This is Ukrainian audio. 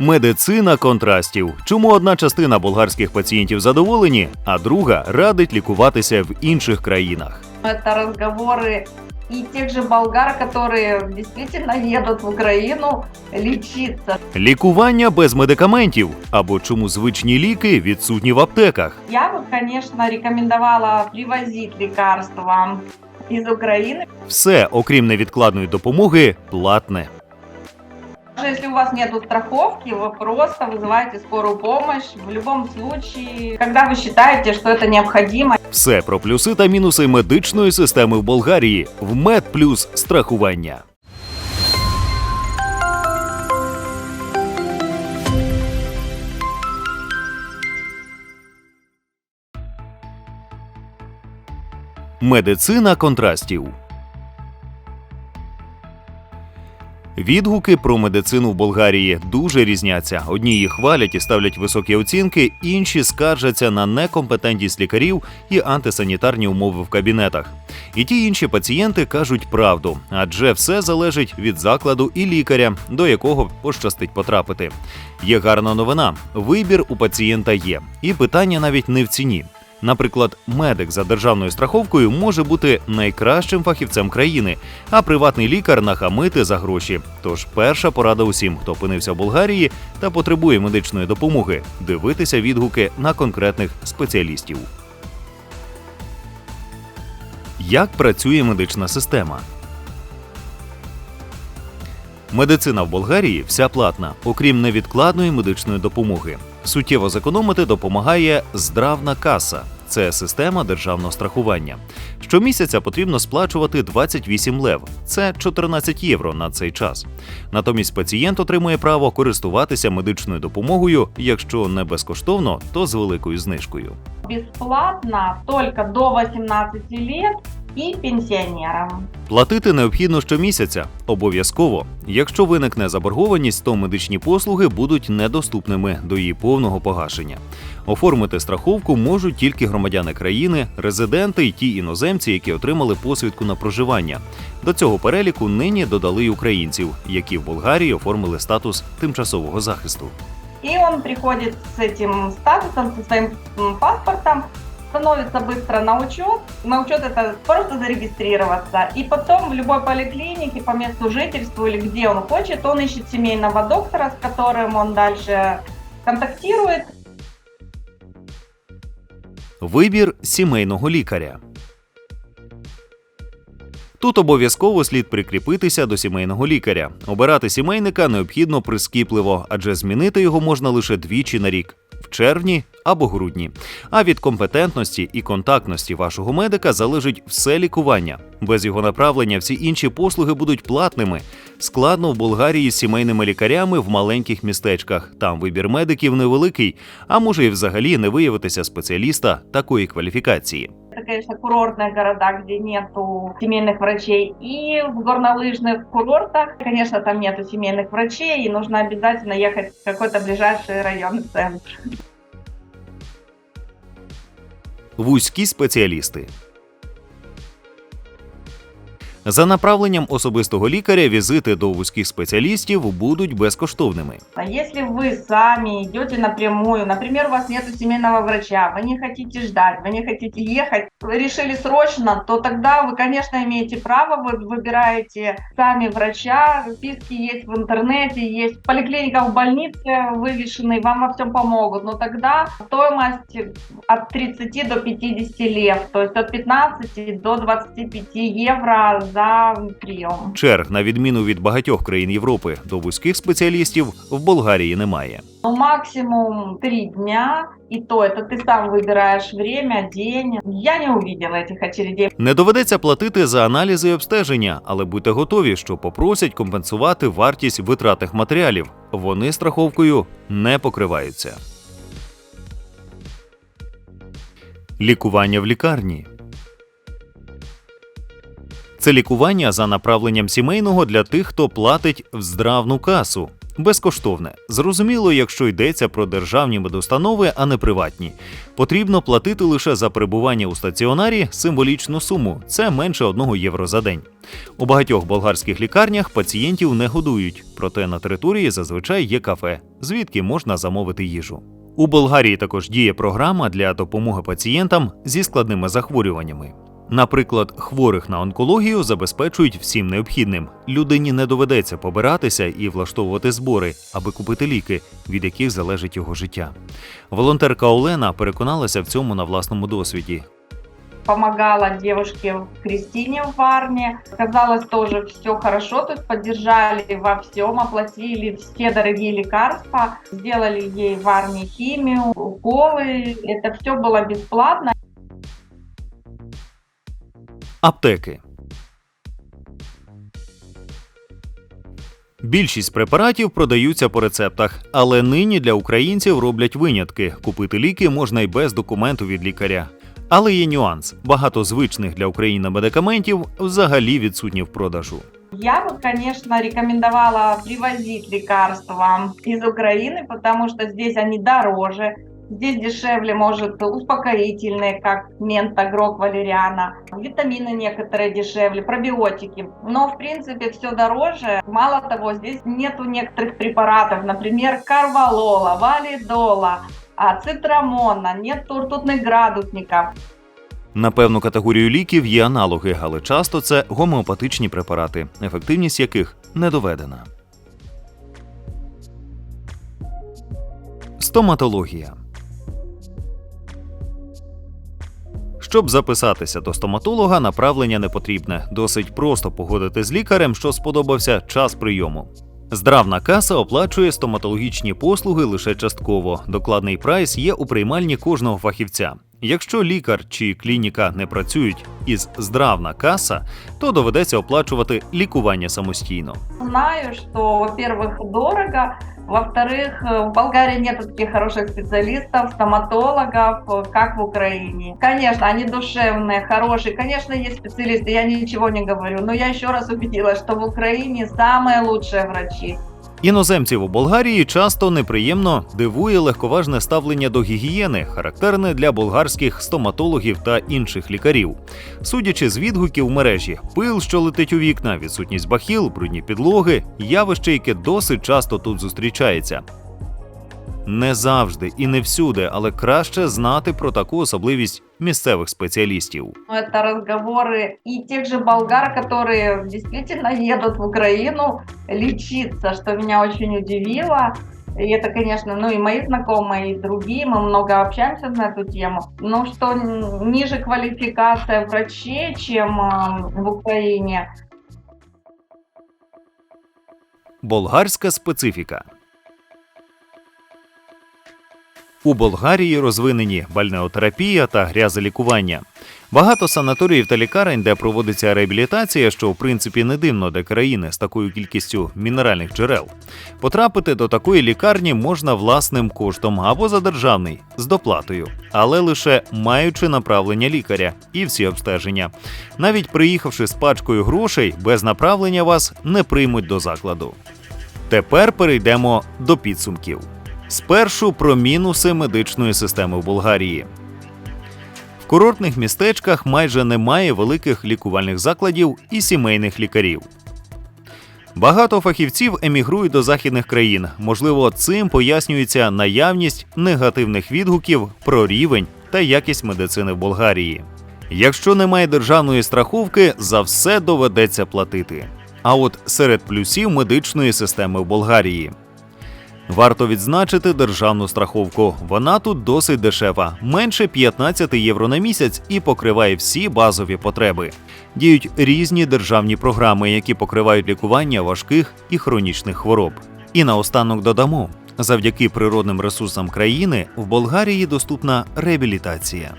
Медицина контрастів. Чому одна частина болгарських пацієнтів задоволені, а друга радить лікуватися в інших країнах? Это разговоры и тех же болгар, которые действительно едут в Украину лечиться. Лікування без медикаментів або чому звичні ліки відсутні в аптеках. Я бы, конечно, рекомендовала привозить лекарства из Украины. Все, окрім невідкладної допомоги, платне. Даже если у вас нет страховки, вы просто вызываете скорую помощь. В любом случае, когда вы считаете, что это необходимо, Все про плюси та мінуси медичної системи в Болгарії в Медплюс страхування. Медицина контрастів. Відгуки про медицину в Болгарії дуже різняться. Одні її хвалять і ставлять високі оцінки, інші скаржаться на некомпетентність лікарів і антисанітарні умови в кабінетах. І ті інші пацієнти кажуть правду, адже все залежить від закладу і лікаря, до якого пощастить потрапити. Є гарна новина: вибір у пацієнта є, і питання навіть не в ціні. Наприклад, медик за державною страховкою може бути найкращим фахівцем країни, а приватний лікар нахамити за гроші. Тож перша порада усім, хто опинився в Болгарії та потребує медичної допомоги, дивитися відгуки на конкретних спеціалістів. Як працює медична система? Медицина в Болгарії вся платна, окрім невідкладної медичної допомоги. Суттєво зекономити допомагає здравна каса. Це система державного страхування. Щомісяця потрібно сплачувати 28 лев, це 14 євро на цей час. Натомість пацієнт отримує право користуватися медичною допомогою, якщо не безкоштовно, то з великою знижкою. бесплатно только до 18 лет и пенсионерам. Платити необхідно щомісяця, обов'язково. Якщо виникне заборгованість, то медичні послуги будуть недоступними до її повного погашення. Оформити страховку можуть тільки громадяни країни, резиденти й ті іноземці, які отримали посвідку на проживання. До цього переліку нині додали й українців, які в Болгарії оформили статус тимчасового захисту. И он приходит с этим статусом, со своим м, паспортом, становится быстро на учет. На учет это просто зарегистрироваться. И потом в любой поликлинике по месту жительства или где он хочет, он ищет семейного доктора, с которым он дальше контактирует. Вибір сімейного лікаря. Тут обов'язково слід прикріпитися до сімейного лікаря. Обирати сімейника необхідно прискіпливо, адже змінити його можна лише двічі на рік червні або грудні. А від компетентності і контактності вашого медика залежить все лікування. Без його направлення всі інші послуги будуть платними. Складно в Болгарії з сімейними лікарями в маленьких містечках. Там вибір медиків невеликий, а може і взагалі не виявитися спеціаліста такої кваліфікації Это, конечно, курортные города, где нету семейных врачей. И в горнолыжных курортах, конечно, там нету семейных врачей, и нужно обязательно ехать в какой-то ближайший районный центр. Вузькі спеціалісти. За направленням особистого лікаря візити до вузьких спеціалістів будуть безкоштовними. А если вы сами идете напрямую, например, у вас нет семейного врача, вы не хотите ждать, вы не хотите ехать, вы решили срочно, то тогда вы, конечно, имеете право, вы выбираете сами врача, списки есть в интернете, есть поликлиника в больнице вывешенные, вам во всем помогут, но тогда стоимость от 30 до 50 лев, то есть от 15 до 25 евро за прием. Черг, на відміну від багатьох країн Європи, до вузьких спеціалістів в Болгарії немає. Ну, максимум три дня, и то это ты сам выбираешь время, день. Я не увидела этих очередей. Не доведеться платити за аналізи і обстеження, але будьте готові, що попросять компенсувати вартість витратних матеріалів. Вони страховкою не покриваються. Лікування в лікарні. Це лікування за направленням сімейного для тих, хто платить в здравну касу. безкоштовне. Зрозуміло, якщо йдеться про державні медустанови, а не приватні. Потрібно платити лише за перебування у стаціонарі символічну суму це менше 1 євро за день. У багатьох болгарських лікарнях пацієнтів не годують, проте на території зазвичай є кафе, звідки можна замовити їжу. У Болгарії також діє програма для допомоги пацієнтам зі складними захворюваннями. Наприклад, хворих на онкологію забезпечують всім необхідним. Людині не доведеться побиратися і влаштовувати збори, аби купити ліки, від яких залежить його життя. Волонтерка Олена переконалася в цьому на власному досвіді. помогала девушке Кристине в Варне. Казалось, тоже все хорошо, то есть поддержали во всем, оплатили все дорогие лекарства, сделали ей в Варне химию, уколы. Это все было бесплатно. Аптеки. Більшість препаратів продаються по рецептах, але нині для українців роблять винятки. Купити ліки можна й без документу від лікаря. Але є нюанс: багато звичних для України медикаментів взагалі відсутні в продажу. Я бы, конечно, рекомендовала привозить лекарства из Украины, потому что здесь они дороже. Здесь дешевле, может, успокоительные, как мента, грок, валериана. Витамины некоторые дешевле, пробиотики. Но, в принципе, все дороже. Мало того, здесь нету некоторых препаратов, например, карвалола, валидола, а, цитрамона, нет ртутных градусников. На певну категорію ліків є аналоги, але часто це гомеопатичні препарати, ефективність яких не доведена. Стоматологія. Щоб записатися до стоматолога, направлення не потрібне. Досить просто погодити з лікарем, що сподобався час прийому. Здравна каса оплачує стоматологічні послуги лише частково. Докладний прайс є у приймальні кожного фахівця. Якщо лікар чи клініка не працюють із здравна каса, то доведеться оплачувати лікування самостійно. Знаю, что, во-первых, дорого, во-вторых, э, в Болгарии нет таких хороших специалистов, стоматологов, э, как в Украине. Конечно, они душевные, хорошие. Конечно, есть специалисты, я ничего не говорю. Но я еще раз убедилась, что в Украине самые лучшие врачи. Іноземців у Болгарії часто неприємно дивує легковажне ставлення до гігієни, характерне для болгарських стоматологів та інших лікарів. Судячи з відгуків мережі, пил, що летить у вікна, відсутність бахіл, брудні підлоги, явище, яке досить часто тут зустрічається Не завжди і не всюди, але краще знати про таку особливість місцевих спеціалістів. Но Это разговоры и тех же болгар, которые действительно едут в Украину лечиться, что меня очень удивило. И это, конечно, ну и мои знакомые, и другие, мы много общаемся на эту тему. Но что н- ниже квалификация врачей, чем э, в Украине, Болгарська специфіка. У Болгарії розвинені бальнеотерапія та грязелікування. Багато санаторіїв та лікарень, де проводиться реабілітація, що в принципі не дивно для країни з такою кількістю мінеральних джерел. Потрапити до такої лікарні можна власним коштом або за державний з доплатою, але лише маючи направлення лікаря і всі обстеження. Навіть приїхавши з пачкою грошей, без направлення вас не приймуть до закладу. Тепер перейдемо до підсумків. Спершу про мінуси медичної системи в Болгарії. В курортних містечках майже немає великих лікувальних закладів і сімейних лікарів. Багато фахівців емігрують до західних країн. Можливо, цим пояснюється наявність негативних відгуків про рівень та якість медицини в Болгарії. Якщо немає державної страховки, за все доведеться платити. А от серед плюсів медичної системи в Болгарії. Варто відзначити державну страховку. Вона тут досить дешева, менше 15 євро на місяць і покриває всі базові потреби. Діють різні державні програми, які покривають лікування важких і хронічних хвороб. І наостанок додамо: завдяки природним ресурсам країни в Болгарії доступна реабілітація.